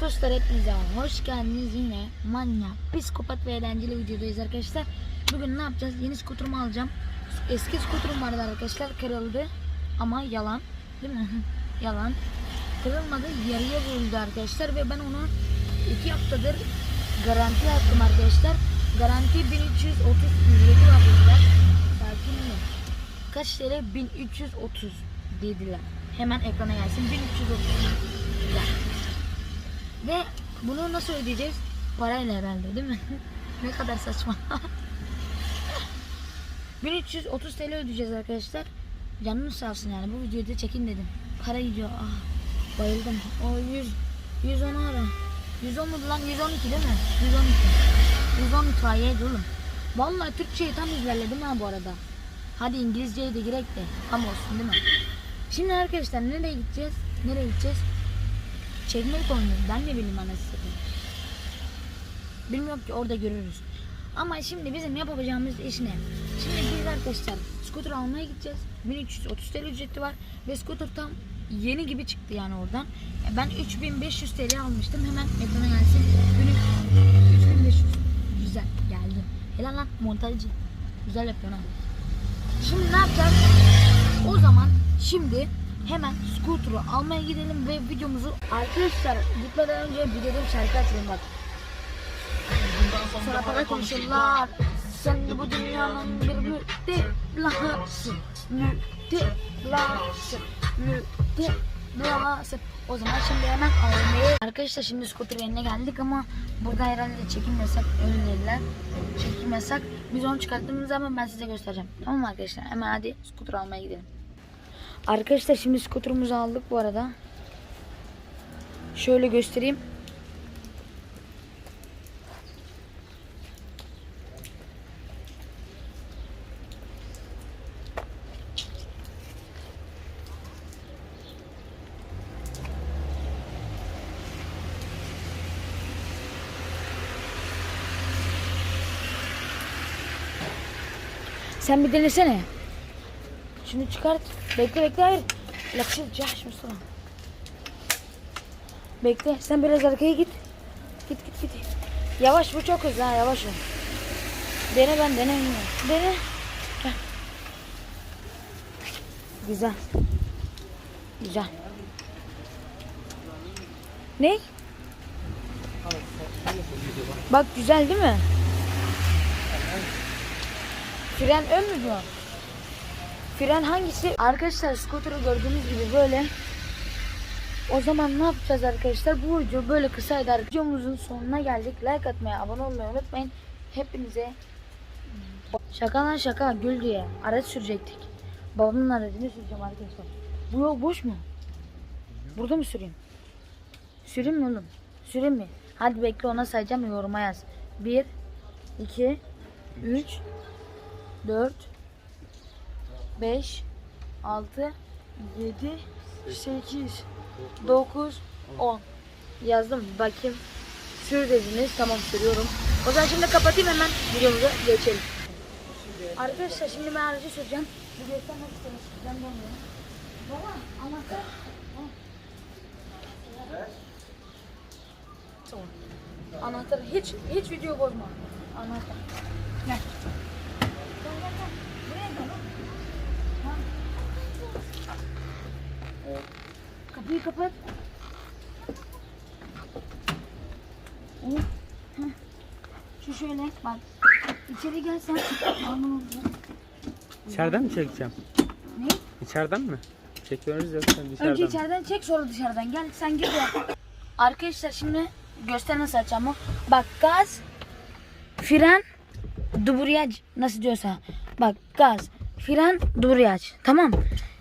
Dostlar hepinize hoş geldiniz yine manyak, psikopat ve eğlenceli videodayız arkadaşlar. Bugün ne yapacağız? Yeni skuterumu alacağım. Eski skuterum vardı arkadaşlar kırıldı ama yalan değil mi? yalan. Kırılmadı yarıya bölündü arkadaşlar ve ben onu iki haftadır garanti attım arkadaşlar. Garanti 1330 ücreti var dediler. Sakin mi? Kaç TL? 1330 dediler. Hemen ekrana gelsin. 1330 Güzel. Ve bunu nasıl ödeyeceğiz? Parayla herhalde değil mi? ne kadar saçma. 1330 TL ödeyeceğiz arkadaşlar. Canınız sağ olsun yani bu videoyu da çekin dedim. Para gidiyor. Ah, bayıldım. O 100 110 ara. 110 mu lan? 112 değil mi? 112. 112 ayet oğlum. Vallahi Türkçeyi tam ezberledim ha bu arada. Hadi İngilizceyi de girek de tam olsun değil mi? Şimdi arkadaşlar nereye gideceğiz? Nereye gideceğiz? Çekmelik oynuyoruz. Ben ne bileyim anasını. Bilmiyorum ki orada görürüz. Ama şimdi bizim yapabileceğimiz iş ne? Şimdi biz arkadaşlar scooter almaya gideceğiz. 1330 TL ücreti var ve scooter tam yeni gibi çıktı yani oradan. E, Ben 3500 TL almıştım. Hemen ekrana gelsin. 3500. Güzel geldi. Helal lan montajcı. Güzel yapıyorsun ha. Şimdi ne yapacağız? O zaman şimdi hemen scooter'ı almaya gidelim ve videomuzu arkadaşlar gitmeden önce bir şarkı açalım bak. Sana para konuşurlar. Sen de bu dünyanın bir müptelasın. Müptelasın. Müptelasın. O zaman şimdi hemen almaya. Arkadaşlar şimdi scooter yerine geldik ama burada herhalde çekim yasak öyle dediler. Çekim yasak. Biz onu çıkarttığımız zaman ben size göstereceğim. Tamam mı arkadaşlar? Hemen hadi scooter almaya gidelim. Arkadaşlar şimdi scooter'ımızı aldık bu arada. Şöyle göstereyim. Sen bir denesene. Şunu çıkart. Bekle bekle hayır. Lakşı caş Mustafa. Bekle sen biraz arkaya git. Git git git. Yavaş bu çok hızlı ha yavaş ol. Dene ben dene. Dene. Güzel. Güzel. Ne? Bak güzel değil mi? Fren ön mü bu? Fren hangisi? Arkadaşlar scooter'ı gördüğünüz gibi böyle. O zaman ne yapacağız arkadaşlar? Bu video böyle kısaydı. Videomuzun sonuna geldik. Like atmayı, abone olmayı unutmayın. Hepinize şaka lan şaka gül diye araç sürecektik. Babamın aracını süreceğim arkadaşlar. Bu yol boş mu? Burada mı süreyim? Süreyim mi oğlum? Süreyim mi? Hadi bekle ona sayacağım yoruma yaz. 1 2 3 4 5 6 7 8 9 10 Yazdım bakayım. Sür dediniz. Tamam sürüyorum. O zaman şimdi kapatayım hemen videomuza geçelim. Arkadaşlar şimdi ben aracı süreceğim. Bir göstermek istedim. Ben onu. Baba anahtar. Tamam. Anahtar hiç hiç video bozma. Anahtar. Gel gel gel. Buraya gel. Ha. Kapıyı kapat. Evet. Heh. Şu şöyle bak. İçeri gel sen. Aman olacak. İçeriden mi çekeceğim? Ne? İçeriden mi? Çekiyoruz sen dışarıdan. Önce içeriden çek sonra dışarıdan. Gel sen gir ya. Arkadaşlar şimdi göster nasıl açacağım o. Bak gaz, fren, dubriyaj nasıl diyorsa. Bak gaz, fren, dubriyaj. Tamam.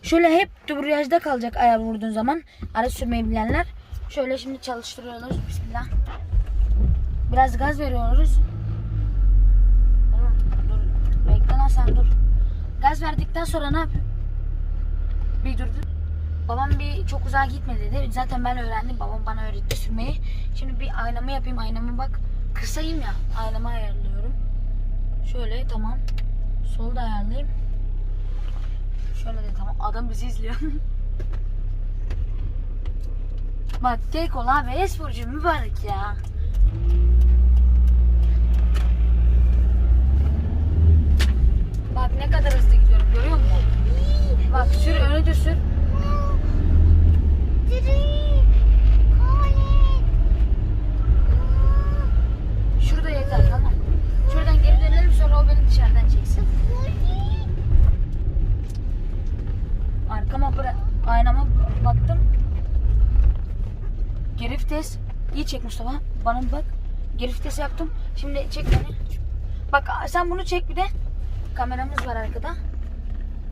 Şöyle hep dubriyajda kalacak ayar vurduğun zaman. Araç sürmeyi bilenler. Şöyle şimdi çalıştırıyoruz. Bismillah. Biraz gaz veriyoruz. Dur, dur. Bekle lan sen dur. Gaz verdikten sonra ne yapıyor? Bir durdu. Babam bir çok uzağa gitme dedi. Zaten ben öğrendim. Babam bana öğretti sürmeyi. Şimdi bir aynamı yapayım. Aynamı bak. Kısayım ya. Aynamı ayarlıyorum. Şöyle tamam. Solu da ayarlayayım. Şöyle de tamam. Adam bizi izliyor. Bak tek ol abi. Esporcu mübarek ya. Bak ne kadar hızlı gidiyorum görüyor musun? Bak sür öne de sür. Şurada yeter tamam. Şuradan geri dönelim sonra o beni dışarıdan çeksin. Arkama aynama baktım. Geri vites. İyi çek Mustafa. Bana bir bak. Geri vites yaptım. Şimdi çek beni. Bak sen bunu çek bir de. Kameramız var arkada.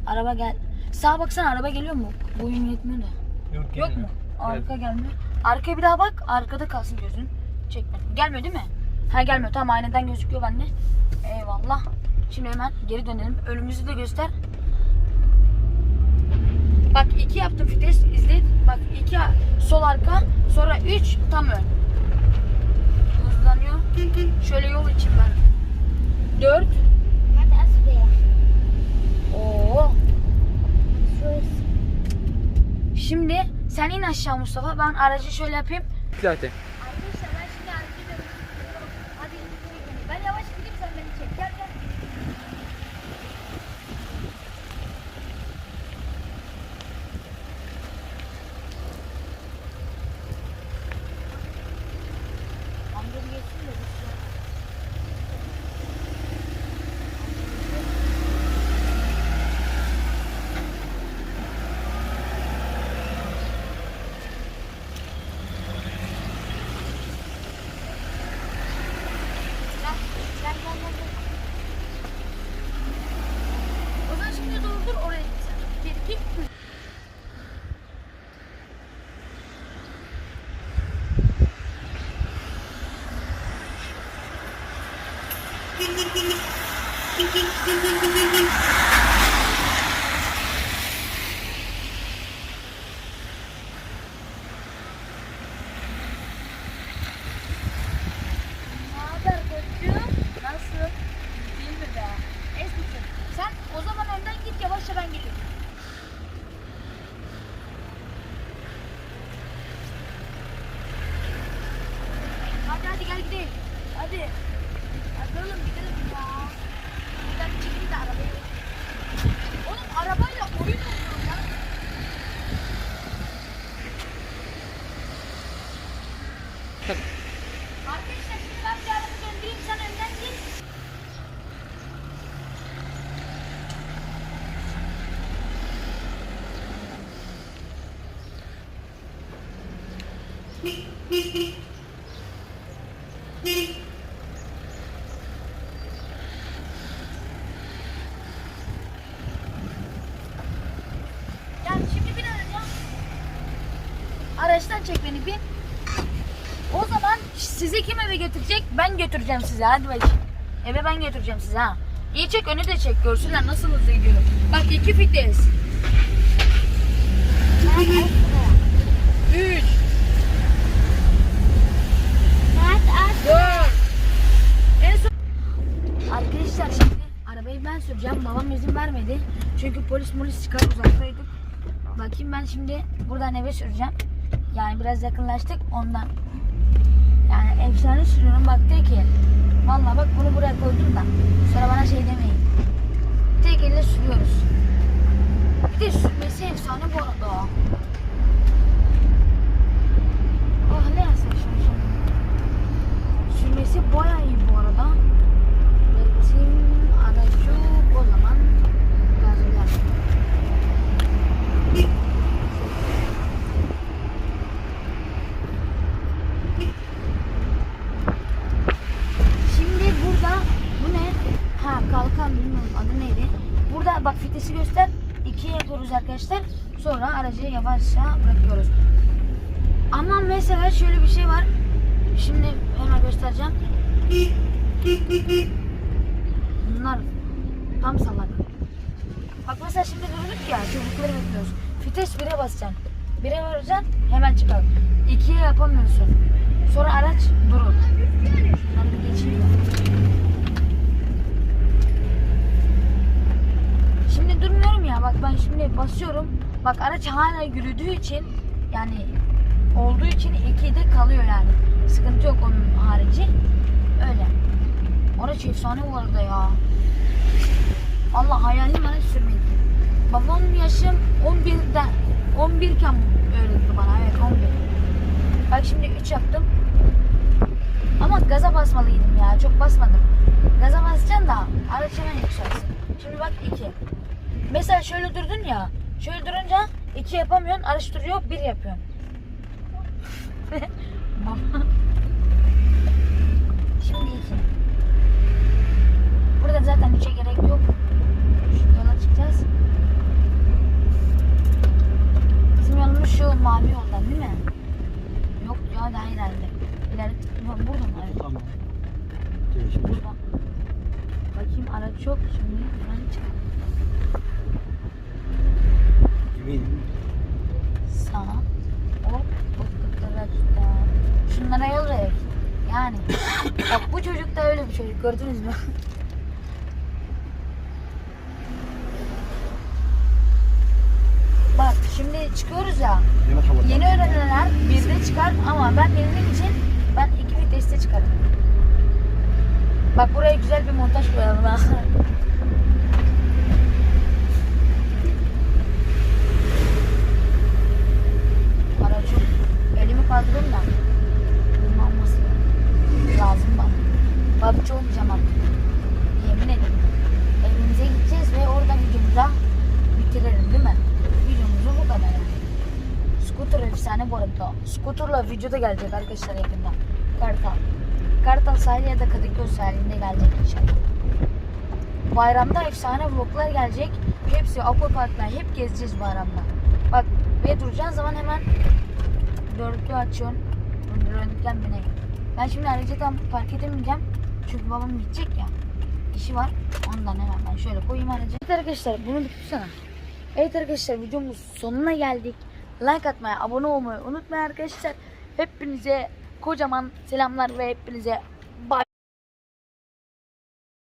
Araba gel. Sağa baksana araba geliyor mu? Boyun yetmiyor da. Yok, Yok mu? Arka gelmiyor. Arkaya bir daha bak. Arkada kalsın gözün. Çek beni. Gelmiyor değil mi? Ha gelmiyor. Tamam aynadan gözüküyor bende. Eyvallah. Şimdi hemen geri dönelim. Önümüzü de göster. Bak iki yaptım vites. izle. Bak iki sol arka. Sonra üç tam ön. Hızlanıyor. Şöyle yol için ben. Dört. Oo. Şimdi sen in aşağı Mustafa. Ben aracı şöyle yapayım. Zaten. Arkadaşlar ben şimdi aracı dönüyorum. Hadi ben yavaş gideyim sen beni çek. Gel gel. Amcam geçsin de biz ya. Gel, gel, gel, gel, gel. O zaman şimdi durdur oraya git sen. Bir, iki, üç. Ne haber koçum? Nasıl? Değil mi be? Esmisin. Sen o zaman önden git yavaşça ben geliyorum. Hadi hadi gel gidelim. Hadi. Hadi oğlum gidelim ya. Buradan çekin de arabayı. Oğlum arabayla oyun oynuyor ya. Arkadaşlar şimdi ben bir araba döndüreyim sen önden git. Yani şimdi bin araca. Araçtan çek beni bin. Sizi kim eve götürecek? Ben götüreceğim sizi. Hadi bakayım. Eve ben götüreceğim sizi ha. İyi çek önü de çek. Görsünler nasıl hızlı gidiyorum. Bak iki vites. Üç. Dört. En son... Arkadaşlar şimdi arabayı ben süreceğim. Babam izin vermedi. Çünkü polis polis çıkar uzaktaydık. Bakayım ben şimdi buradan eve süreceğim. Yani biraz yakınlaştık ondan. Yani efsane sürüyorum. Bak de ki Vallahi bak bunu buraya koydum da Sonra bana şey demeyin. Tek elle sürüyoruz. Bir de sürmesi efsane bu arada Oh ne yazmış şimdi Sürmesi baya iyi bu arada Üretim aracı o zaman Gazlar Şimdi burada bu ne? Ha kalkan bilmiyorum adı neydi. Bak fitesi göster. İkiye yapıyoruz arkadaşlar. Sonra aracı yavaşça bırakıyoruz. Ama mesela şöyle bir şey var. Şimdi hemen göstereceğim. Bunlar tam salak. Bak mesela şimdi durduk ya çocukları bekliyoruz. Fites 1'e basacaksın. 1'e varacaksın hemen çıkar. 2'ye yapamıyorsun. Sonra araç durur. Bir geçeyim. Şimdi durmuyorum ya bak ben şimdi basıyorum. Bak araç hala yürüdüğü için yani olduğu için 2'de kalıyor yani. Sıkıntı yok onun harici. Öyle. Araç efsane bu arada ya. Allah hayalim araç sürmek. Babam yaşım 11'den 11 iken öğretti bana. Evet 11. Bak şimdi 3 yaptım. Ama gaza basmalıydım ya. Çok basmadım. Gaza basacaksın da araç hemen yükselsin. Şimdi bak 2. Mesela şöyle durdun ya. Şöyle durunca 2 yapamıyorsun. Araç duruyor 1 yapıyorsun. Şimdi 2. Burada zaten 3'e gerek yok. Şu yola çıkacağız. Bizim yolumuz şu mavi yoldan değil mi? Yok ya daha ileride. İleride. Burada mı? Tamam. Değişik. Burada. Bakayım araç yok. Şimdi ben çık. Eminim. Sağ. Hop. Hop. Araçta. Şunlara yol ver. Yani. Bak bu çocuk da öyle bir çocuk. Gördünüz mü? Bak şimdi çıkıyoruz ya. Havada. Yeni öğrenenler bizde çıkar ama ben denediğim için ben iki viteste çıkarım. Bak buraya güzel bir montaj koyalım ha. Çok. Elimi kaldırıyorum da. Bulunması lazım bana. Babacı olmayacağım artık. Yemin ederim. Evimize gideceğiz ve orada videomuza bitirelim değil mi? Videomuzu bu kadar yani. Scooter efsane bu arada. Scooter'la videoda gelecek arkadaşlar yakında. Kartal. Kartal sahili ya da Kadıköy sahilinde gelecek inşallah. Bayramda efsane vloglar gelecek. Hepsi aquaparklar hep gezeceğiz bayramda. Bak ve duracağın zaman hemen dörtlü açıyorsun. Röntgen bine. Ben şimdi aracı tam park edemeyeceğim. Çünkü babam gidecek ya. İşi var. Ondan hemen ben şöyle koyayım aracı. Evet arkadaşlar bunu bir tutsana. Evet arkadaşlar videomuz sonuna geldik. Like atmayı, abone olmayı unutmayın arkadaşlar. Hepinize kocaman selamlar ve hepinize